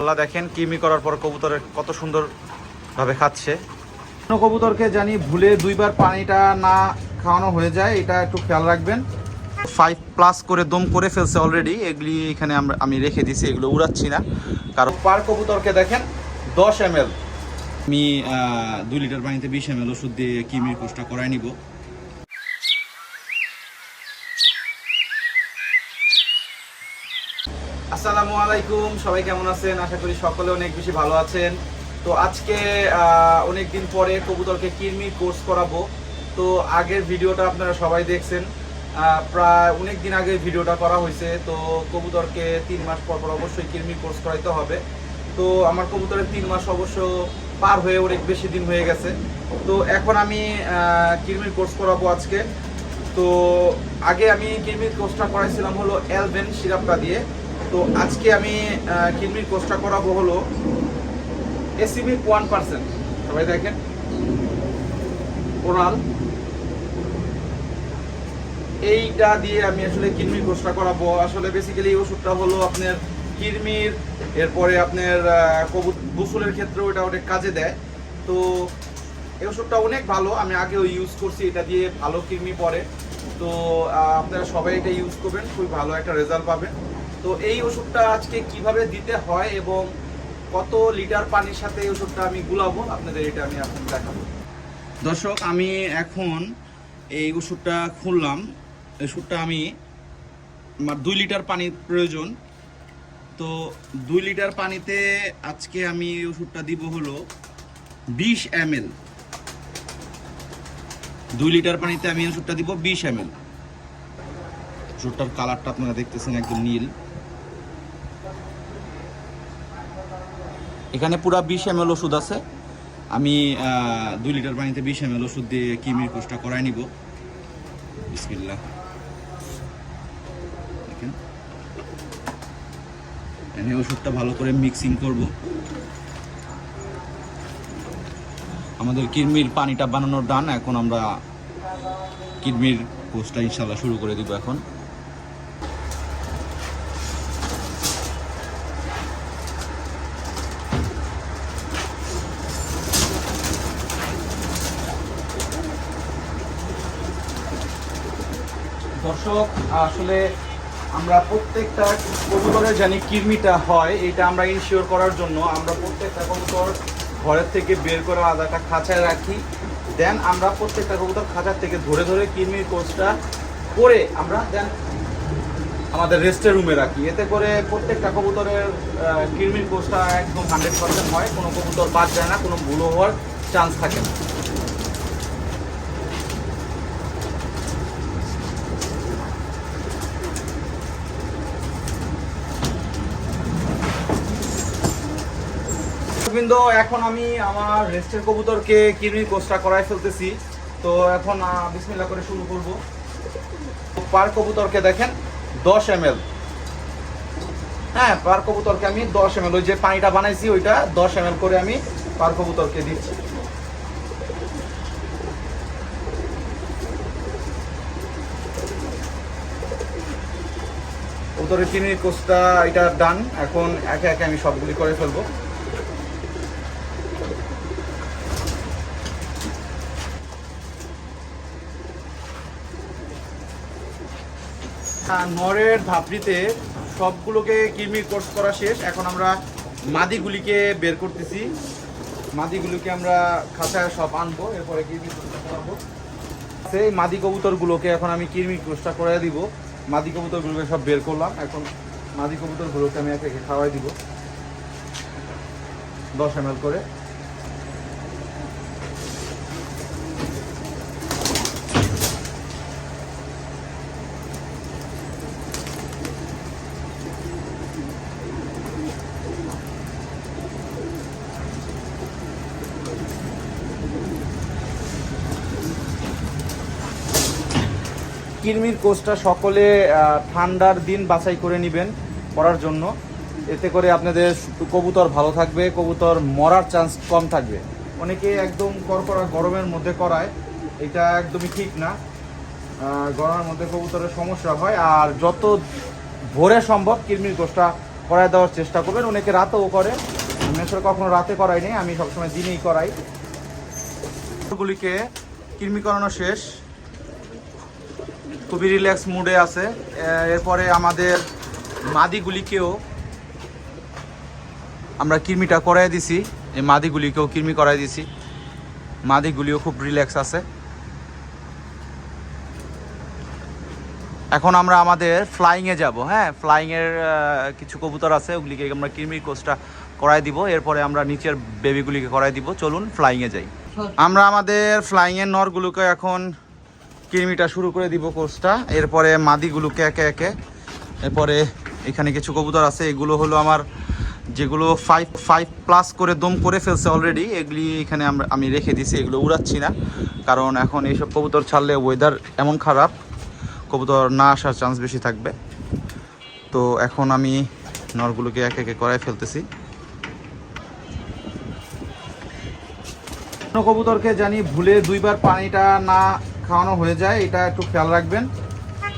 আল্লাহ দেখেন কিমি করার পর কবুতরের কত সুন্দর ভাবে খাচ্ছে কবুতরকে জানি ভুলে দুইবার পানিটা না খাওয়ানো হয়ে যায়, এটা একটু খেয়াল রাখবেন। ফাইভ প্লাস করে দম করে ফেলছে অলরেডি এগুলি এখানে আমরা, আমি রেখে দিছি এগুলো উড়াচ্ছি না। কারণ পার কবুতরকে দেখেন, দশ এম আমি দুই লিটার পানিতে বিশ এম এল ওষুধ দিয়ে কিমির কোর্সটা করাই নিব। আসসালামু আলাইকুম, সবাই কেমন আছেন? আশা করি সকলে অনেক বেশি ভালো আছেন। তো আজকে অনেক দিন পরে কবুতরকে কিরমির কোর্স করাবো। তো আগের ভিডিওটা আপনারা সবাই দেখছেন। প্রায় অনেক দিন আগে ভিডিওটা করা হয়েছে। তো কবুতরকে তিন মাস পর পর অবশ্যই কিরমির কোর্স করাইতে হবে। তো আমার কবুতরের তিন মাস অবশ্য পার হয়ে অনেক বেশি দিন হয়ে গেছে। তো এখন আমি কিরমির কোর্স করাবো আজকে। তো আগে আমি কিডনির কোর্সটা করাইছিলাম হলো অ্যালবেন সিরাপটা দিয়ে। তো আজকে আমি কিডনির কোর্সটা করাবো হলো এসিবি ওয়ান পার্সেন্ট সবাই দেখেন। ওরাল এইটা দিয়ে আমি আসলে কিডনির কোর্সটা করাবো। আসলে বেসিক্যালি ওষুধটা হলো আপনার কিডনির, এরপরে আপনার কবুত, গোসলের ক্ষেত্রেও এটা অনেক কাজে দেয়। তো এই ওষুধটা অনেক ভালো। আমি আগেও ইউজ করছি। এটা দিয়ে ভালো কৃমি পরে তো আপনারা সবাই এটা ইউজ করবেন। খুবই ভালো একটা রেজাল্ট পাবেন। তো এই ওষুধটা আজকে কীভাবে দিতে হয় এবং কত লিটার পানির সাথে এই ওষুধটা আমি গুলাবো, আপনাদের এটা আমি আপনাদের দেখাবো। দর্শক, আমি এখন এই ওষুধটা খুললাম। ওষুধটা আমি আমার দুই লিটার পানির প্রয়োজন। তো দুই লিটার পানিতে আজকে আমি এই ওষুধটা দিব হলো বিশ এম এল দুই লিটার পানিতে আমি ওষুধটা দিব বিশ এম এল ওষুধটার কালারটা আপনারা দেখতেছেন একদম নীল। এখানে পুরা বিশ এম এল ওষুধ আছে। আমি দুই লিটার পানিতে বিশ এম এল ওষুধ দিয়ে কিমির কোর্সটা করাই নিব। বিসমিল্লাহ। দেখেন। আমি ওষুধটা ভালো করে মিক্সিং করব। আমাদের কিডমির পানিটা বানানোর ডান এখন আমরা কিডমির কোর্সটা ইনশাল্লাহ শুরু করে দিব এখন। দর্শক, আসলে আমরা প্রত্যেকটা কবুতরের জানি কিডনিটা হয়, এটা আমরা ইনশিওর করার জন্য আমরা প্রত্যেকটা কবুতর ঘরের থেকে বের করে আলাদা একটা খাঁচায় রাখি। দেন আমরা প্রত্যেকটা কবুতর খাঁচার থেকে ধরে ধরে কিডনির কোর্সটা করে আমরা দেন আমাদের রেস্টের রুমে রাখি। এতে করে প্রত্যেকটা কবুতরের কিডনির কোর্সটা একদম হান্ড্রেড পার্সেন্ট হয়, কোনো কবুতর বাদ যায় না, কোনো ভুলো হওয়ার চান্স থাকে না। বৃন্দ এখন আমি আমার রেস্টের কবুতরকে কিডনির কোর্সটা করাই ফেলতেছি। তো এখন আহ, বিসমিল্লাহ করে শুরু করব। পার কবুতরকে দেখেন দশ এম হ্যাঁ পার কবুতরকে আমি দশ এম ওই যে পানিটা বানাইছি ওইটা দশ এম করে আমি পার কবুতরকে দিচ্ছি। কবুতরের কিডনির কোর্সটা এটা ডান। এখন একে একে আমি সবগুলি করে ফেলব। নরের ধাপড়িতে সবগুলোকে কিরমির কোর্স করা শেষ। এখন আমরা মাদিগুলিকে বের করতেছি। মাদিগুলিকে আমরা খাঁচায় সব আনব, এরপরে কোর্সটা করাবো। সেই মাদি কবুতরগুলোকে এখন আমি কিরমির কোর্সটা করে দিব। মাদি কবুতরগুলোকে সব বের করলাম। এখন মাদি কবুতরগুলোকে আমি একে খাওয়াই দিব। দশ এম করে। কিরমির কোর্সটা সকলে ঠান্ডার দিন বাছাই করে নেবেন করার জন্য। এতে করে আপনাদের কবুতর ভালো থাকবে, কবুতর মরার চান্স কম থাকবে। অনেকে একদম করকরা গরমের মধ্যে করায়, এটা একদমই ঠিক না। গরমের মধ্যে কবুতরের সমস্যা হয়, আর যত ভোরে সম্ভব কিরমির কোর্সটা করায় দেওয়ার চেষ্টা করবেন। অনেকে রাতেও করে, আমি আসলে কখনো রাতে করাই নি আমি সবসময় দিনেই করাই। গুলিকে কৃমি করানো শেষ। খুবই রিল্যাক্স মুডে আছে। এরপরে আমাদের মাদিগুলিকেও আমরা কৃমিটা করাই দিছি। এই মাদিগুলিকেও কৃমি করাই দিছি। মাদিগুলিও খুব রিল্যাক্স আছে। এখন আমরা আমাদের ফ্লাইংয়ে যাব হ্যাঁ? ফ্লাইংয়ের কিছু কবুতর আছে ওগুলিকে আমরা কৃমির কোর্সটা করাই দিব। এরপরে আমরা নিচের বেবিগুলিকে করাই দিব। চলুন ফ্লাইংয়ে যাই। আমরা আমাদের ফ্লাইংয়ের নরগুলোকে এখন কৃমিটা শুরু করে দিব কোর্সটা। এরপরে মাদিগুলোকে একে একে এরপরে এখানে কিছু কবুতর আছে, এগুলো হলো আমার যেগুলো ফাইভ ফাইভ প্লাস করে দম করে ফেলছে অলরেডি এগুলি এখানে আমরা, আমি রেখে দিছি, এগুলো উড়াচ্ছি না। কারণ এখন এইসব কবুতর ছাড়লে ওয়েদার এমন খারাপ, কবুতর না আসার চান্স বেশি থাকবে। তো এখন আমি নরগুলোকে একে একে করায় ফেলতেছি। কবুতরকে জানি ভুলে দুইবার পানিটা না খাওয়ানো হয়ে যায়, এটা একটু খেয়াল রাখবেন।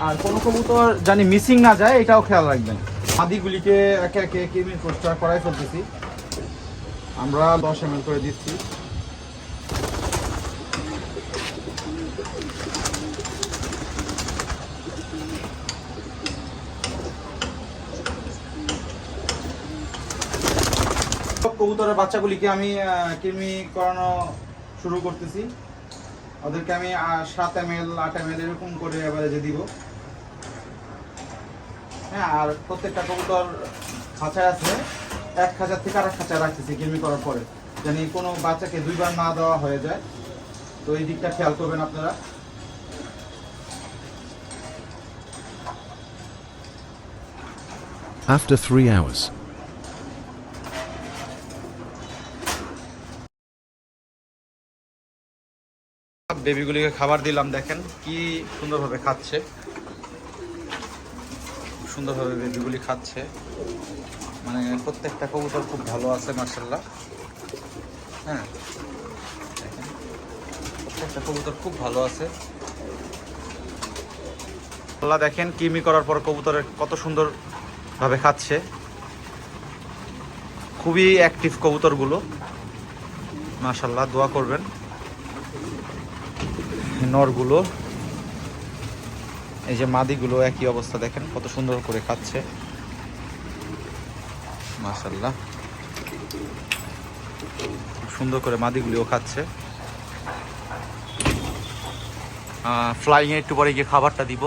আর কোনো কবুতর জানি মিসিং না যায়, এটাও খেয়াল রাখবেন। আদিগুলিকে একে একে কিমির কোষ্টা করাই ফেলতেছি আমরা দশ এম করে দিচ্ছি। কবুতরের বাচ্চাগুলিকে আমি কৃমি করানো শুরু করতেছি। ওদেরকে আমি সাত এম এল আট এম এল এরকম করে অ্যাভারেজে দিব। হ্যাঁ আর প্রত্যেকটা কবুতর খাঁচায় আছে। এক খাঁচার থেকে আরেক খাঁচায় রাখতেছি গেমি করার পরে জানি কোনো বাচ্চাকে দুইবার না দেওয়া হয়ে যায়। তো এই দিকটা খেয়াল করবেন আপনারা। After three hours. বেবিগুলিকে খাবার দিলাম, দেখেন কি সুন্দরভাবে খাচ্ছে। সুন্দরভাবে বেবিগুলি খাচ্ছে। মানে প্রত্যেকটা কবুতর খুব ভালো আছে মার্শাল্লাহ হ্যাঁ প্রত্যেকটা কবুতর খুব ভালো আছে। আল্লাহ দেখেন কিমি করার পর কবুতরের কত সুন্দরভাবে খাচ্ছে। খুবই অ্যাক্টিভ কবুতরগুলো। মাশাল্লাহ দোয়া করবেন। নরগুলো। এই যে মাদিগুলো একই অবস্থা দেখেন, কত সুন্দর করে খাচ্ছে। মাশাল্লাহ খুব সুন্দর করে মাদিগুলিও খাচ্ছে। ফ্লাইং এ একটু পরে গিয়ে খাবারটা দিব।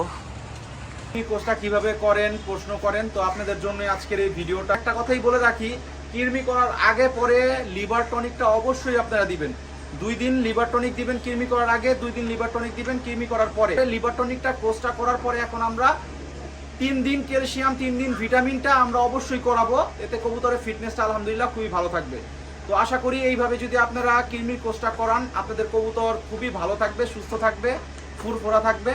কোর্সটা কীভাবে করেন, প্রশ্ন করেন, তো আপনাদের জন্য আজকের এই ভিডিওটা। একটা কথাই বলে রাখি কৃমি করার আগে পরে লিভার টনিকটা অবশ্যই আপনারা দিবেন। দুই দিন লিভার টনিক দিবেন কৃমি করার আগে, দুই দিন লিভার টনিক দিবেন কৃমি করার পরে। লিভার টনিকটা কোর্সটা করার পরে এখন আমরা তিন দিন ক্যালসিয়াম, তিন দিন ভিটামিনটা আমরা অবশ্যই করাবো। এতে কবুতরের ফিটনেসটা আলহামদুলিল্লাহ খুবই ভালো থাকবে। তো আশা করি এইভাবে যদি আপনারা কৃমির কোর্সটা করান, আপনাদের কবুতর খুবই ভালো থাকবে, সুস্থ থাকবে, ফুরফোরা থাকবে।